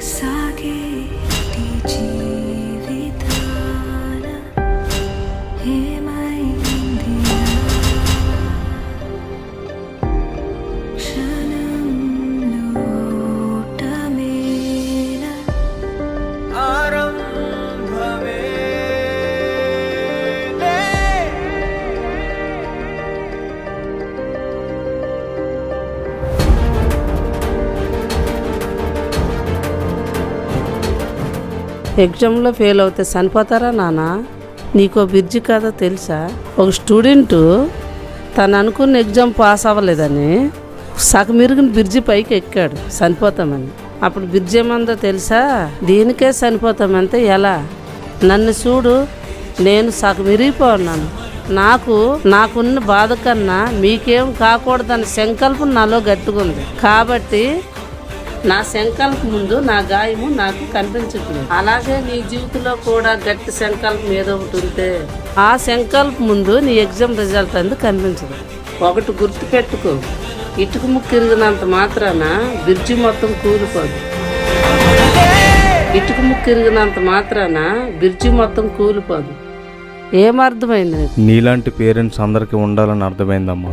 洒给地基。ఎగ్జామ్లో fail అవుతే చనిపోతారా నాన్న నీకో బిర్జి కథ తెలుసా? ఒక స్టూడెంటు తను అనుకున్న ఎగ్జామ్ పాస్ అవ్వలేదని సగమిరిగిన బిర్జి పైకి ఎక్కాడు చనిపోతామని. అప్పుడు బిర్జి ఏమందో తెలుసా? దీనికే చనిపోతామంటే ఎలా? నన్ను చూడు నేను సగం ఇరిగిపోన్నాను. నాకు నాకున్న బాధ కన్నా మీకేం కాకూడదన్న సంకల్పం నాలో గట్టుకుంది కాబట్టి నా సంకల్పం ముందు నా గాయము నాకు కనిపించట్లేదు. అలాగే నీ జీవితంలో కూడా గట్టి సంకల్పం ఏదో ఒకటి ఉంటే ఆ సంకల్పం ముందు నీ ఎగ్జామ్ రిజల్ట్ అందు కనిపించదు. ఒకటి గుర్తుపెట్టుకో. ఇటుక ముక్కు ఇరిగినంత మాత్రాన బ్రిడ్జి మొత్తం కూలిపోదు. ఇటుక ముక్కు ఇరిగినంత మాత్రాన బ్రిడ్జి మొత్తం కూలిపోదు. ఏమర్థమైంది నీలాంటి పేరెంట్స్ అందరికీ ఉండాలని అర్థమైందమ్మా.